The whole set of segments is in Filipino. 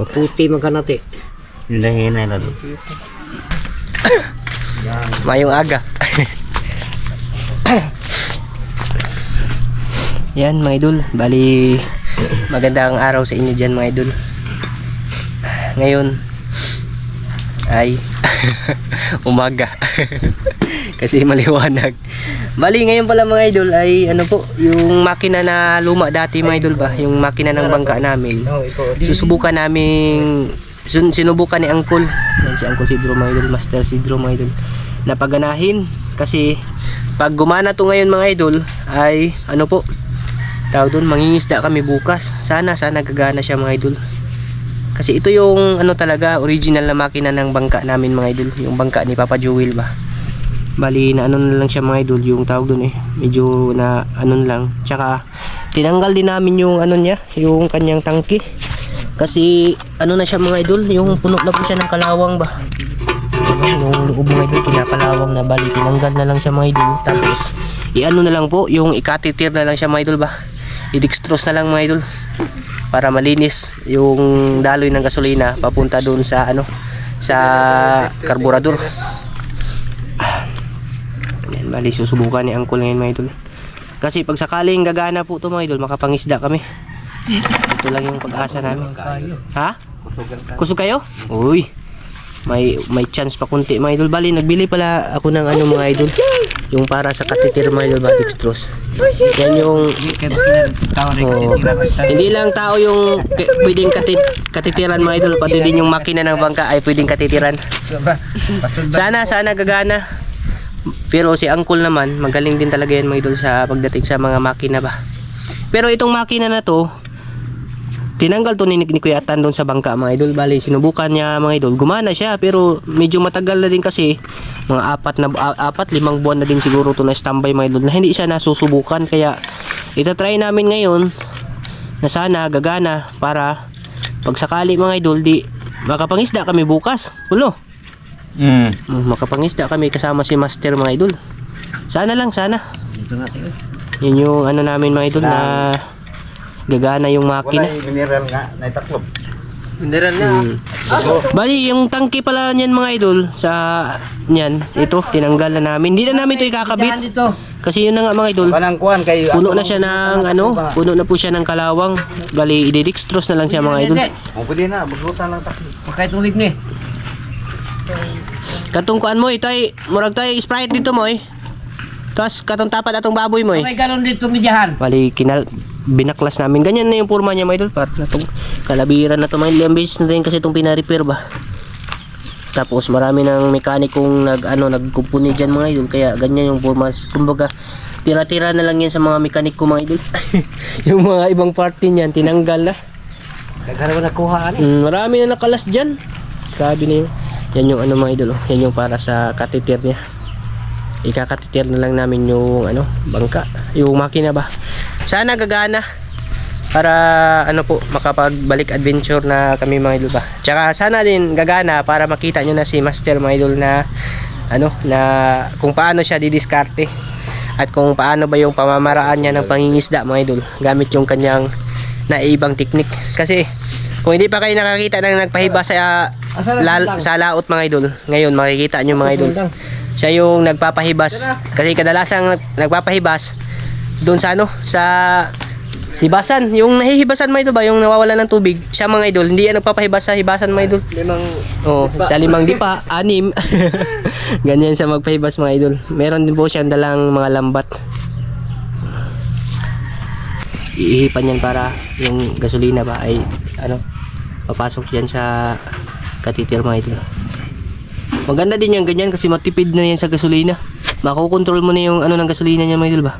Maputi man ka nati. Hinay-hinay na doon. Mayong aga. Yan mga idol, bali magandang araw sa inyo dyan mga idol. Ngayon ay umaga. Kasi maliwanag. Bali ngayon pala mga idol ay ano po, yung makina na luma dati mga idol ba, yung makina ng bangka namin. Susubukan naming sun, sinubukan ni Angkol. Yan si Angkol Sidro mga idol, Master Sidro mga idol. Napaganahin kasi pag gumana to ngayon mga idol ay ano po tawag doon mangingisda kami bukas sana sana gagana siya mga idol kasi ito yung ano talaga original na makina ng bangka namin mga idol yung bangka ni Papa Jewel ba bali na ano na lang siya mga idol yung tawag doon eh. Medyo na ano lang. Tsaka tinanggal din namin yung ano niya yung kanyang tangki. Kasi ano na siya mga idol yung puno na po siya ng kalawang ba? Yung loob mga idol pinapalawang na bali tinanggal na lang siya mga idol. Tapos iano na lang po yung ikatitir na lang siya mga idol ba? I-dextrose na lang mga idol para malinis yung daloy ng gasolina papunta doon sa ano sa karburador bali susubukan ni Angkol ngayon mga idol. Kasi pag sakaling gagana po to mga idol makapangisda kami. Ito lang yung pag-asa namin. Ha? kusog kayo? uy may may chance pa kunti mga idol. Bali nagbili pala ako ng ano mga idol. Yung para sa katitir mga idol ba dextrose yan yung Oo. hindi lang tao yung pwedeng katit katitiran mga idol. Pati din yung makina ng bangka ay pwedeng katitiran. Sana sana gagana pero si Angkol naman magaling din talaga yan mga idol sa pagdating sa mga makina ba. Pero itong makina na to tinanggal to ni, ni Kuya Tan doon sa bangka mga idol. Bali sinubukan niya mga idol. Gumana siya pero medyo matagal na din kasi. Mga apat na apat limang buwan na din siguro to na standby mga idol na hindi siya nasusubukan. Kaya itatry namin ngayon na sana gagana para pag sakali mga idol di makapangisda kami bukas. Ulo Mm. Mm, makapangisda kami kasama si Master mga idol sana lang sana Dito natin. yun yung ano namin mga idol na gagana yung makina mineral nga, naitaklob. Mineral na. Hmm. Bali, yung tangki pala niyan mga idol sa niyan, ito tinanggal na namin. Hindi na namin ito ikakabit dito. kasi yun na nga mga idol. Kanang kuhan kay Puno na siya ng ano, puno na po siya ng kalawang. Bali, ididextrose na lang siya mga idol. O pwede na, maglutan lang taklob. Pakay tubig ni. Katong kuan mo ito ay murag tay sprite dito mo eh. Tapos katong tapat atong baboy mo eh. May galon dito midyahan. Bali, kinal binaklas namin. Ganyan na yung forma niya mga idol. Para na itong kalabiran na ito. Ilang beses na rin kasi itong pinarepair ba. Tapos marami ng mekanikong nag ano nagkumpuni diyan mga idol kaya ganyan yung forma. Kumbaga tira-tira na lang yan sa mga mekanik ko mga idol. yung mga ibang parte niyan tinanggal na. Nagkaroon ko nakuha ani. Mm, marami na nakalas diyan. Grabe na yun. Yan yung ano mga idol. oh. Yan yung para sa katitir niya. Ikakatitir na lang namin yung ano, bangka, yung makina ba. Sana gagana para ano po makapagbalik adventure na kami mga idol ba. Tsaka sana din gagana para makita nyo na si Master mga idol na ano na kung paano siya didiskarte at kung paano ba yung pamamaraan niya ng pangingisda mga idol gamit yung kanyang naibang teknik kasi kung hindi pa kayo nakakita ng nagpahiba sa lal, sa laot mga idol. Ngayon makikita nyo mga idol. siya yung nagpapahibas. Kasi kadalasang nag- nagpapahibas doon sa ano sa hibasan. Yung nahihibasan mga idol ba? Yung nawawala ng tubig. Siya mga idol hindi yan nagpapahibas sa hibasan mga idol. Limang oh sa limang dipa anim. Ganyan siya magpahibas mga idol. Meron din po siyang dalang mga lambat. Iihipan yan para yung gasolina ba ay ano papasok yan sa katitir mga idol maganda din yan ganyan kasi matipid na yan sa gasolina makokontrol mo na yung ano ng gasolina niya mga idol ba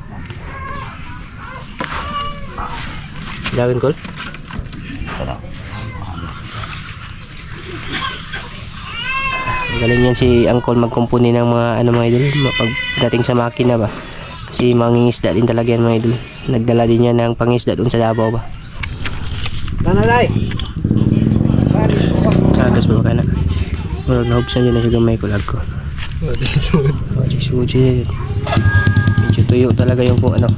Dragon Call? Galing yan si Angkol magkumpuni ng mga ano mga idol pagdating sa makina ba. Kasi mangingisda din talaga yan mga idol. Nagdala din yan ng pangisda doon sa Davao ba. Tanalay. Kagas mo ka na. Murag nahubsan yun na siya gamay ko lag ko. Oh, sisugod Medyo tuyo talaga yung kung ano.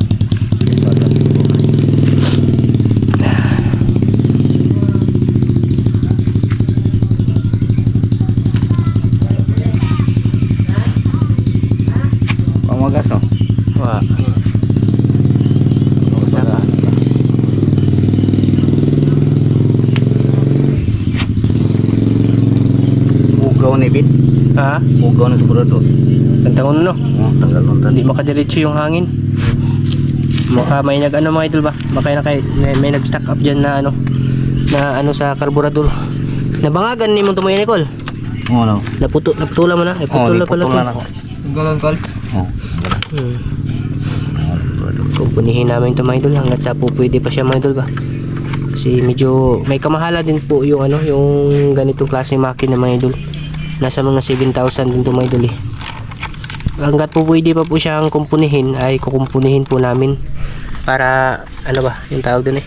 ni Bit. Ha? Ugaw na sigurado. Kantangon no? Oh, tanggal nun Hindi makadiretso yung hangin. Baka may nag ano mga idol ba? Baka na kay may, may nag-stack up diyan na ano na ano sa karburador. Nabangagan ni mo tumoy Nicole. Oo, no. Naputo naputulan mo na. Eh, Oo, putol na pala. putulan to. ako. Ganun kol. Oo. Hmm. Kumpunihin namin ito mga idol hanggat sa po pwede pa siya mga idol ba. Kasi medyo may kamahala din po yung ano yung ganitong klaseng makina mga idol. Nasa mga 7,000 din idol eh. Hanggat po pwede pa po siyang kumpunihin ay kukumpunihin po namin para ano ba yung tawag dun eh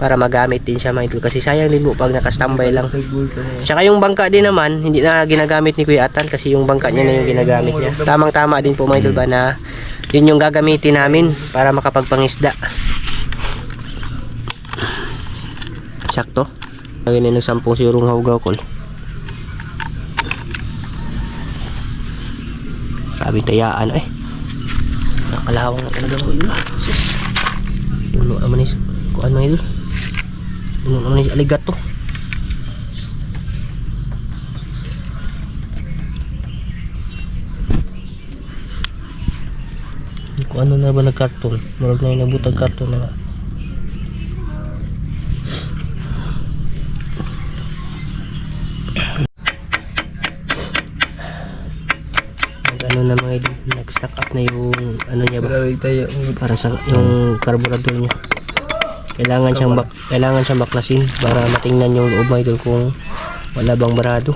para magamit din siya mga kasi sayang din po pag nakastambay lang. Tsaka yung bangka din naman hindi na ginagamit ni Kuya Atan kasi yung bangka niya na yung ginagamit niya. Tamang tama din po mga ba na yun yung gagamitin namin para makapagpangisda. Sakto. Lagyan na ng sampung sirong hawgaw kol sabi tayaan. Eh nakalawang na talaga ko ina sis puno naman is kuan mga idol puno naman is aligato kung ano na ba nagkarton marag na yung nabutag karton na nga Nag- ano na mga idol. Nag-stack up na yung ano niya ba? Para sa yung carburetor niya. Kailangan siyang bak kailangan siyang baklasin para matingnan yung loob mga idol kung wala bang barado.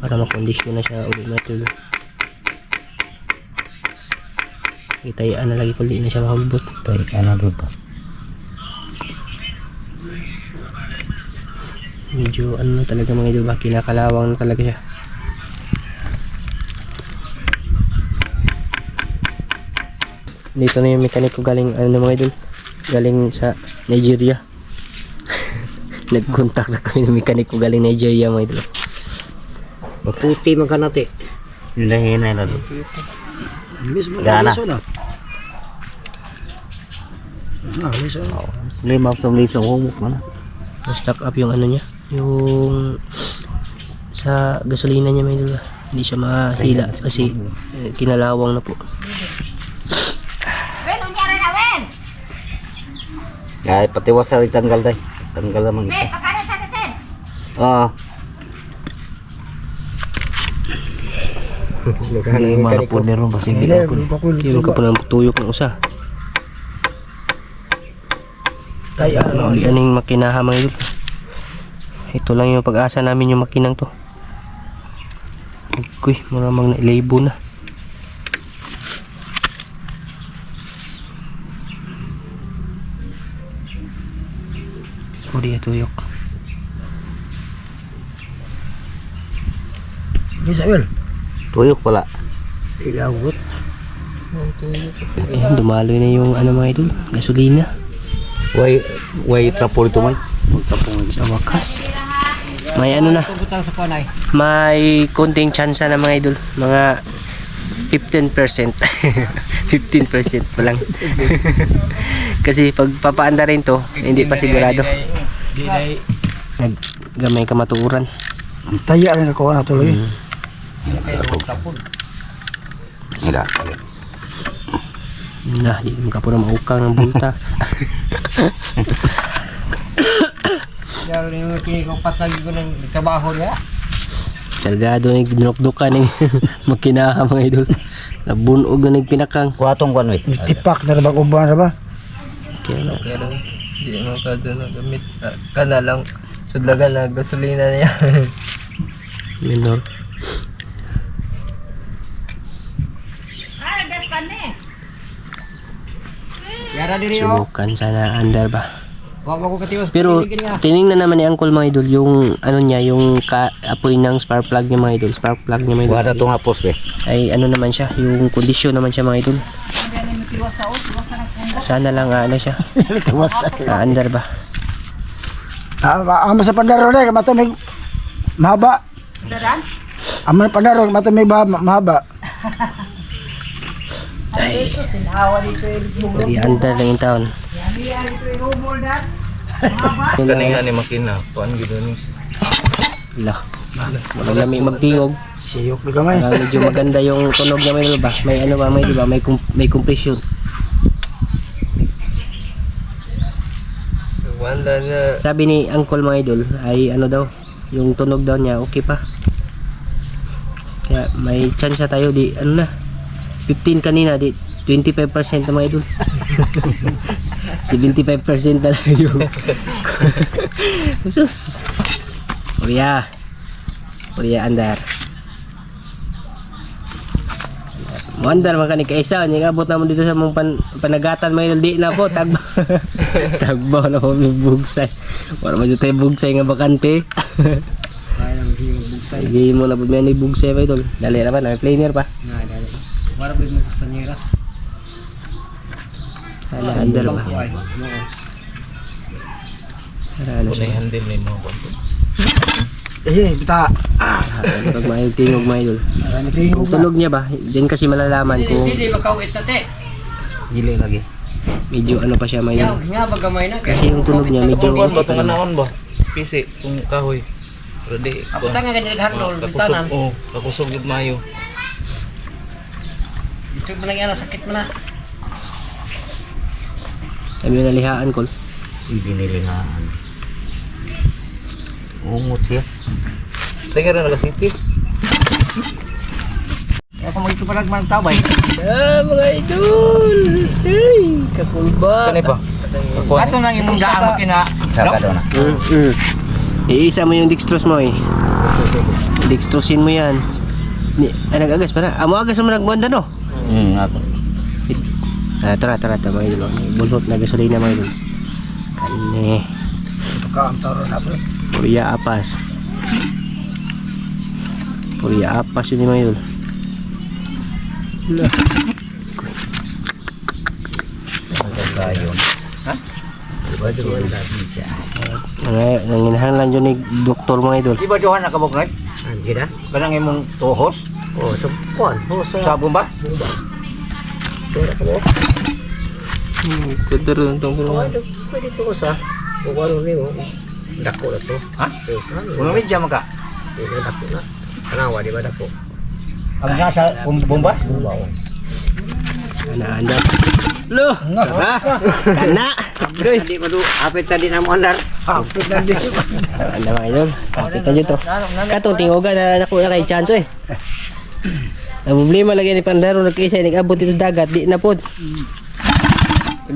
Para makondisyon na siya ulit mga idol. Itayaan na lagi di na siya makabot. Ka na doon medyo ano na talaga mga idol ba kinakalawang na talaga siya dito na yung mechanic ko galing ano mga idol galing sa Nigeria nag-contact na kami ng mechanic ko galing Nigeria mga idol Maputi man ka nati. Yun na na doon. Gana. Lima sa lisong humok mo na. na-stock up yung ano niya yung sa gasolina niya mga idol ba hindi siya mahila kasi eh, kinalawang na po Wen, unyara na, Wen! Ay, patiwas sa tanggal day. Tanggal naman ito. pagkara sa nasin! Oo. Lima na po niron kasi hindi na po. yung ka po ng tuyok ng usa tayo aning makinaha mga idol ito lang yung pag-asa namin yung makinang to. Uy, maramang na. Label na Pwede tuyok Tuyok pala. Ilawot. eh, dumaloy na yung ano mga idol. Gasolina. Way, way trapol ito. Magtapong sa wakas may ano na. Tubutang sa panay. may konting tsansa na mga idol. Mga 15% 15% pa lang. Kasi pag papaanda rin to hindi pa sigurado. Naggamay kamatuuran Taya rin ako na tuloy. Hila. na di mo ka po na maukang ng bulta Yaro rin yung kinikopat lagi ko ng trabaho niya. Salgado na dinukdukan ng makinaha mga idol nabunog na nagpinakang Kuhatong kwan we. Tipak na bang uban na ba? kaya na Pero hindi mo ka doon nagamit. Ah, Kana lang sudlagan na gasolina niya. minor das pa ni! Yara diri oh. subukan sana andar ba Wag ako katiwas. Pero tiningnan naman ni Uncle mga idol yung ano niya, yung ka, apoy ng spark plug niya mga idol. Spark plug niya mga idol. Kuha na itong hapos we. Ay ano naman siya, yung kondisyon naman siya mga idol. Sana lang ah, ano siya, Tiwas ah, under ba? Ah, amo sa pandaro na, matumig mahaba. Daran? Amo sa pandaro, matumig ba mahaba. Pwede under lang yung taon. Kani nga ni makina. Kuan gid ni. Lah. Wala lami magtingog. Siyok na gamay. Parang medyo maganda yung tunog niya may ba? May ano ba may di ba? May kum- may compression. Wanda na Sabi ni Uncle mga idol ay ano daw, yung tunog daw niya okay pa. Kaya may chance na tayo di ano na. 15 kanina di 25% na mga idol. 75% na lang yung Sus. Korea. Korea andar. Mo andar man kani kaisa ni abot na mo dito sa mong pan, panagatan may di na po tagbo. tagbo na ko may bugsay. Wala man tayo bugsay nga bakante. Sige mo na po may ni bugsay ba idol. Dali na ba na may planer pa. Na, dali. Para big mo sa nira. Ano andar ba? Ay, Para ano Unay siya. handle ni mo kuan. Eh, bita. Pag may tingog mga idol. Yung na. tunog niya ba? Diyan kasi malalaman kung Hindi ba kawit na te? Dili lagi. medyo ano pa siya may nga ba gamay na Kasi yung tunog niya medyo Kuan ba tong naon ba? Pisi kung kahoy. Di. Ako tanga ganyan naghandol Kakusog. Oh, kakusog gid mayo. Ito ba nang yana sakit mo na? Sabi na lihaan ko. Ibinili na. Ungot siya. Tingnan na naga city. Kaya kung magito pa nagmang tabay. Ah, mga idol! Hey, kakulba! Kani? Kuan. Ato nang imong daan mo kina. Saka daw na. Iisa mo yung dextrose mo eh. Dextrosin mo yan. Ni, ay, nag-agas pa na. Amo agas mo nagbuanda no? Hmm, ako. Ah, tara, tara, tara mga idol. Bulhot na gasolina mga idol. Kani, Ka ang taro na pre. Purya Apas. Purya Apas yun yung mga idol. Lah. Gayon. Ngay- Nanginahanglan yun ni doktor mga idol. Di ba Johan nakabugnay? Hindi na? Kanang imong tuhos? Oh, so, kuan. Oh, so, Sabon ba? Kudaron tong Pwede to sa. Kung ano ni mo. Dako na to. Ha? Kuno medya man ka. Pwede dako na. Tanawa, di ba dako? Ang nasa bum- bomba? Ana, anda. Lo! Ha? Kana! Goy! Di ba do apit tadi na mo na din. Anda mga idol. Kapit na dyan to. Katong tingoga na naku na kay chance eh. Ang problema lagi ni Pandaro nagkaisa nag-abot dito sa dagat di na pod.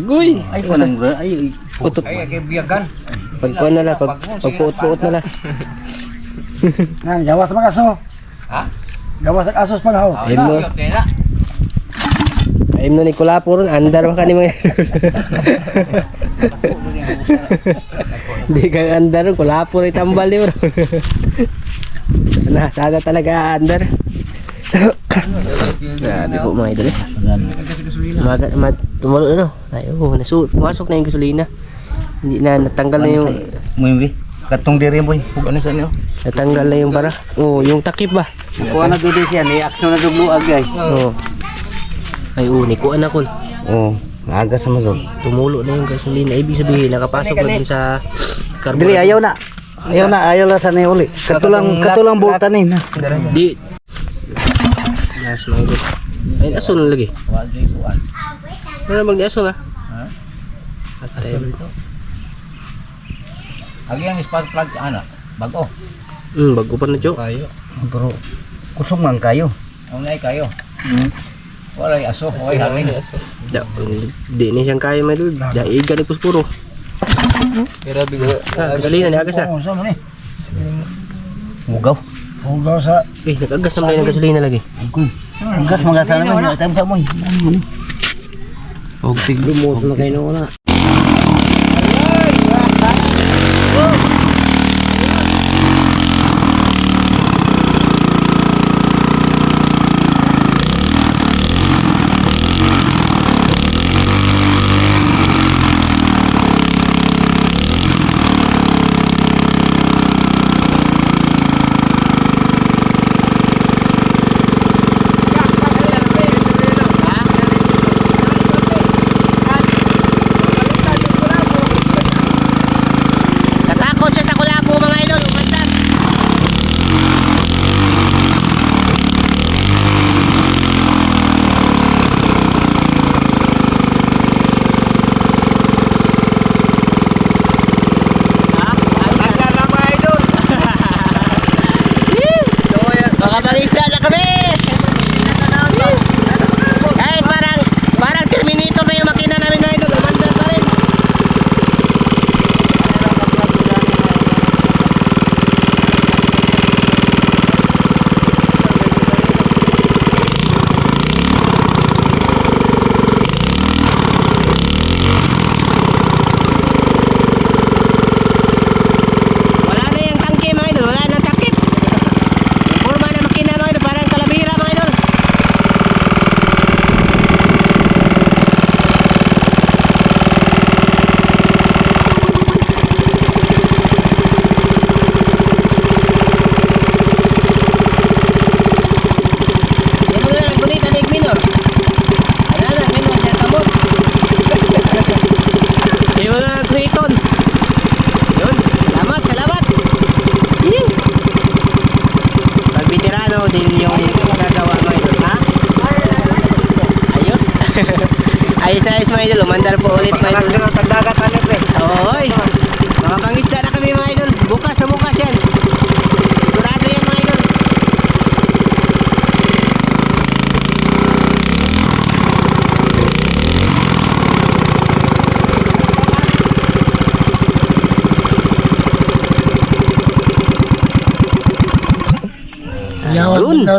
Goy! Ay, panang ay, Utot. Ay kay biyagan. Pagkuhan na lang, pag, pagpuot-puot na lang. Yan, gawas mga aso. Ha? Gawas ang asos pa na ho. Ayun mo. Ayun mo ni Kulapo ron, andar ba ka ni mga? Di ka andar ron, Kulapo rin tambal ni bro. Nasada talaga andar. Grabe po mga idol eh. Maga, mat, tumulo na no. Ay, oh, nasu, pumasok na yung gasolina. Hindi na, natanggal na yung, Muywi. Katong diri mo. Ano sa niyo? natanggal na yung bara. Oh, yung takip ba? Kuha na duli siya. Ni aksyon na dugluag ay. Oh. Ay, oh, nikuan ako. Oh, aga sa mazol. Tumulo na yung gasolina. Ibig sabihin, nakapasok na dun sa Dili carburetor. ayaw na. Ayaw na, ayaw na sa ni uli. Katulang katulang bulta ni na. Di. Mga idol. Ay, aso na lagi. Ano na mag aso na? Atay. Agi ang spark plug ana. Bago. Hmm, bago pa na Jo. Kayo. Pero kusog man kayo. Ang nay kayo. Wala yung aso, wala hangin. Da, di ni siyang kaya mga idol. Da, iga ni puspuro. Pero bigo. Ah, gasolina ni agas na. Oo, saan mo ni? Mugaw. Hugaw sa... Eh, nag-agas naman yung gasolina lagi. Ang gas mga sana mo. Time sa mo. Og tig remote na kayo na.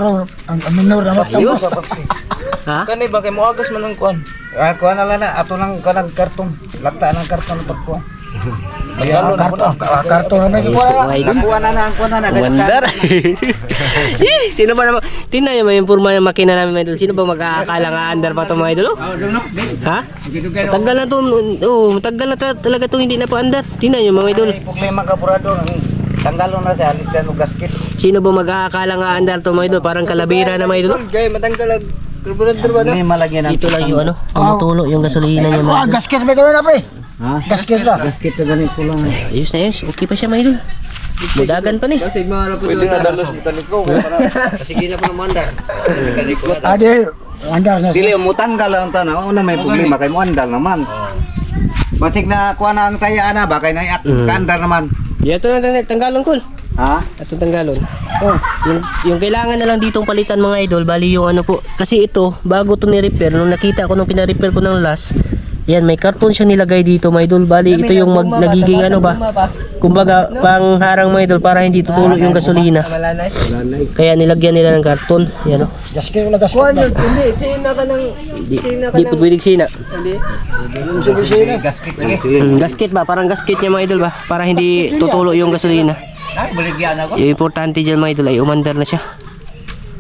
Minor. Ang ang minor na mas. Ha? Kani ba kay moagas man ang kuan? Ah, kuha na lang na. Ato lang kanang karton. Lagta ng karton pagkuha. Ayan, karton. Ah, Karton na may Ayos kuha. Nakuha na na, kuha na na. Umandar. Eh, Sino ba naman? Tingnan nyo, may impurma yung makina namin mga idol. Sino ba mag-aakala nga andar pa ito mga idol? Ha? Matagal na to. Oh, matagal na ta- talaga itong hindi na pa andar. Tingnan nyo mga idol. Ay, problema ka burador. Tanggalon na siya, alis na no gasket. Sino ba mag-aakala nga andar to mga idol? Parang kalabira na mga idol. oh. Gay matanggal ag karburador ba na? Hindi malagyan ng Dito lang yung ano, tumutulo yung gasolina niya Ah, gasket may gawin na pre. Ha? Gasket na. Gasket na ganito lang. Ayos na ayos. Okay pa siya mga idol. Budagan pa ni. Kasi mga rapod Pwede na dalos mekaniko. Sige na po ng mandar. Mekaniko. Adi, andar na Dili siya. mo tanggal ang tanaw na may problema kay mo andal naman. Basig na kuha na ang taya na ba kay na Mm. kandar naman. Dito na tang- tanggalon kol. Ha? Ito tanggalon. Oh, yung, yung kailangan na lang ditong palitan mga idol, bali yung ano po. Kasi ito, bago to ni-repair, nung nakita ko nung pina-repair ko ng last, yan, may karton siya nilagay dito mga idol. Bali, ito yung mag, nagiging ano ba? Kumbaga, pangharang mga idol para hindi tutulo yung gasolina. Malanay. Kaya nilagyan nila ng karton. Yan o. Gasket wala gasket. Kuan na. yun, hindi sina ka ng Di, sina ka di ng po pwedeng sina. hindi. Gasket lagi. Mm, gasket ba? Parang gasket niya mga idol ba? Para hindi tutulo yung gasolina. Ay, baligyan ako. Yung importante dyan mga idol ay umandar na siya.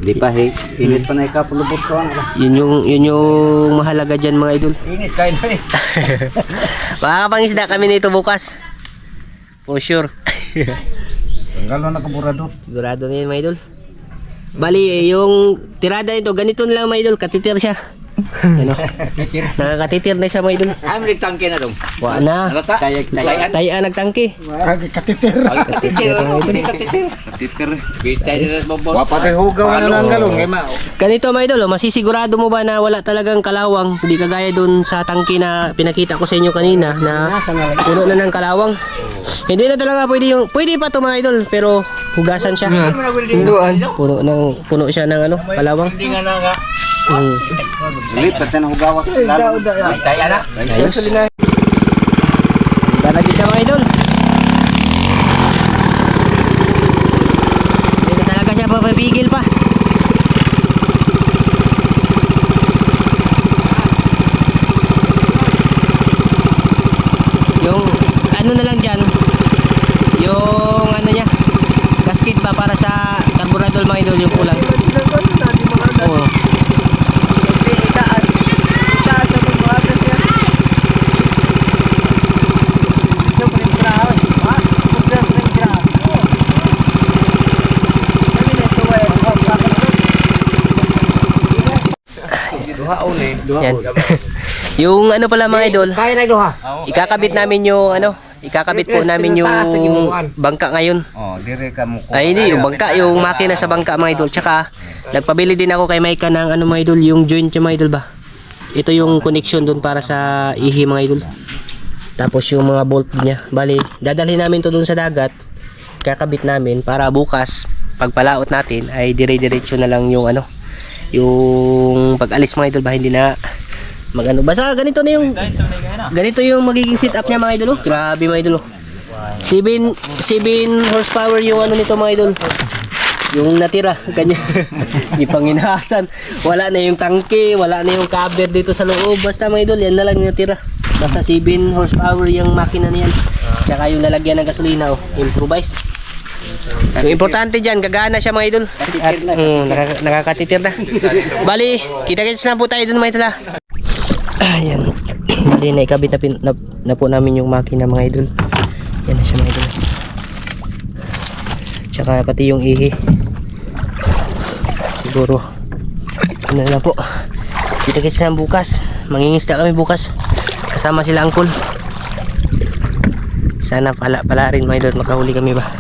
Di pa hey, init pa na ikapulubot ko ano. Yun yung, yun yung mahalaga dyan mga idol. Init kain na eh. Makakapangisda kami nito bukas. For sure. Tanggalon na ka burador. Sigurado na yun mga idol. Bali, yung tirada nito, ganito na lang mga idol, katitir siya. Ano? Nakakatitir na siya mga idol. I'm tangke na dong. Wa na. Alata. Tayag tayan. Taya nagtangke. Katitir. Katitir. Katitir. Titir. Bista din sa bobo. Wa pa kay hugaw na lang galon kay ma. Ganito mga idol, oh, masisigurado mo ba na wala talagang kalawang? Hindi kagaya dun sa tangke na pinakita ko sa inyo kanina na puno na ng kalawang. Hindi na talaga pwede yung, pwede pa to mga idol, pero hugasan siya. Hinduan. Puno ng puno siya ng ano, kalawang. Hindi nga na nga. Mm. Lipat na hugaw. Lalo. Taya na. Ayos. Dala din siya mga idol. Hindi na talaga siya papapigil pa. Yung ano na lang dyan, yung ano niya, gasket ba para sa carburetor mga idol yung kulang. Oo. Itaas. Itaas sa mga kasi. Yan. yung ano pala mga idol, ikakabit namin yung ano, ikakabit po namin yung bangka ngayon. Oh, dire ka mo ko. Ay hindi, yung bangka, yung makina sa bangka mga idol. Tsaka, nagpabili din ako kay Maika ng ano mga idol, yung joint yung mga idol ba? Ito yung connection dun para sa ihi mga idol. Tapos yung mga bolt niya. Bali, dadalhin namin to dun sa dagat. Kakabit namin para bukas, pagpalaot natin, ay dire-diretso na lang yung ano, yung pag-alis mga idol ba, hindi na magano. Basta ganito na yung, ganito yung magiging setup niya mga idol. oh. Grabe mga idol. oh. 7 7 horsepower yung ano nito mga idol. Yung natira, pang inahasan. Wala na yung tangke, wala na yung cover dito sa loob. Basta mga idol, yan na lang natira. Basta 7 horsepower yung makina niyan. Tsaka yung lalagyan ng gasolina, oh, improvise. Ang importante dyan, gagana siya mga idol. At, nakaka- nakakatitir na. Bali, kita-kits na po tayo dun mga idol. ah. Ayan. Bali, naikabit na, pin- na, na po namin yung makina mga idol. Yan na siya mga idol. Tsaka pati yung ihi. Siguro. Ano na po. Kita kita na bukas. Mangingisda kami bukas. Kasama sila angkol. Sana pala, pala rin mga idol makahuli kami ba.